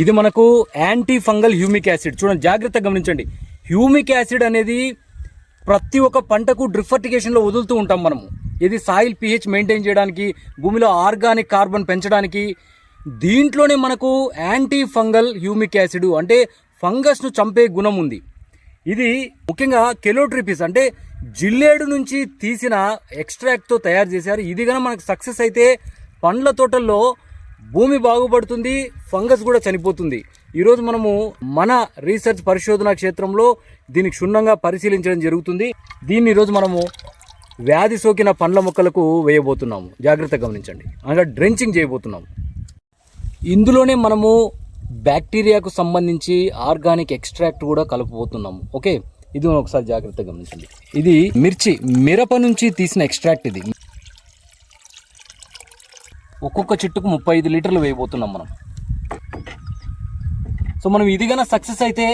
ఇది మనకు anti fungal humic acid. చూడండి జాగ్రత్తగా గమనించండి. హ్యూమిక్ యాసిడ్ అనేది ప్రతి ఒక్క పంటకు డ్రిఫర్టికేషన్లో వదులుతూ ఉంటాం మనము. ఇది సాయిల్ పిహెచ్ మెయింటైన్ చేయడానికి భూమిలో ఆర్గానిక్ కార్బన్ పెంచడానికి దీంట్లోనే మనకు యాంటీ ఫంగల్ హ్యూమిక్ యాసిడ్ అంటే ఫంగస్ను చంపే గుణం ఉంది. ఇది ముఖ్యంగా కెలోట్రిపిస్ అంటే జిల్లేడు నుంచి తీసిన ఎక్స్ట్రాక్ట్తో తయారు చేశారు. ఇది కనుక మనకు సక్సెస్ అయితే పండ్ల తోటల్లో భూమి బాగుపడుతుంది ఫంగస్ కూడా చనిపోతుంది. ఈరోజు మనము మన రీసెర్చ్ పరిశోధన క్షేత్రంలో దీనికి క్షుణ్ణంగా పరిశీలించడం జరుగుతుంది. దీన్ని ఈరోజు మనము వ్యాధి సోకిన పండ్ల మొక్కలకు వేయబోతున్నాము. జాగ్రత్త గమనించండి. అనగా డ్రెంచింగ్ చేయబోతున్నాము. ఇందులోనే మనము బ్యాక్టీరియాకు సంబంధించి ఆర్గానిక్ ఎక్స్ట్రాక్ట్ కూడా కలపబోతున్నాము. ఓకే? ఇది ఒకసారి జాగ్రత్తగా గమనించండి. ఇది మిర్చి మిరప నుంచి తీసిన ఎక్స్ట్రాక్ట్ ఇది. ఒక్కొక్క చెట్టుకు ముప్పై ఐదు లీటర్లు వేయబోతున్నాం మనం. సో మనం ఇది కన్నా సక్సెస్ అయితే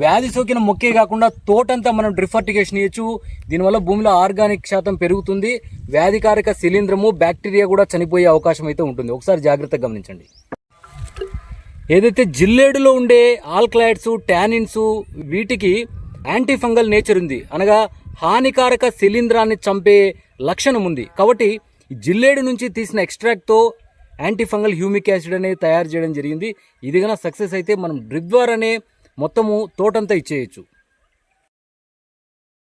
వ్యాధి సోకిన మొక్కే కాకుండా తోటంతా మనం డ్రిఫర్టికేషన్ ఇవ్వచ్చు దీనివల్ల భూమిలో ఆర్గానిక్ శాతం పెరుగుతుంది. వ్యాధికారక శిలీంద్రము బ్యాక్టీరియా కూడా చనిపోయే అవకాశం అయితే ఉంటుంది. ఒకసారి జాగ్రత్తగా గమనించండి. ఏదైతే జిల్లేడులో ఉండే ఆల్కలైడ్స్ టానిన్స్ వీటికి యాంటీఫంగల్ నేచర్ ఉంది. అనగా హానికారక శిలీంద్రాన్ని చంపే లక్షణం ఉంది. కాబట్టి జిల్లేడు నుంచి తీసిన ఎక్స్ట్రాక్ట్తో యాంటీఫంగల్ హ్యూమిక్ యాసిడ్ అనేది తయారు చేయడం జరిగింది. ఇది కన్నా సక్సెస్ అయితే మనం డ్రిప్ ద్వారానే మొత్తము తోటంతా ఇచ్చేయచ్చు.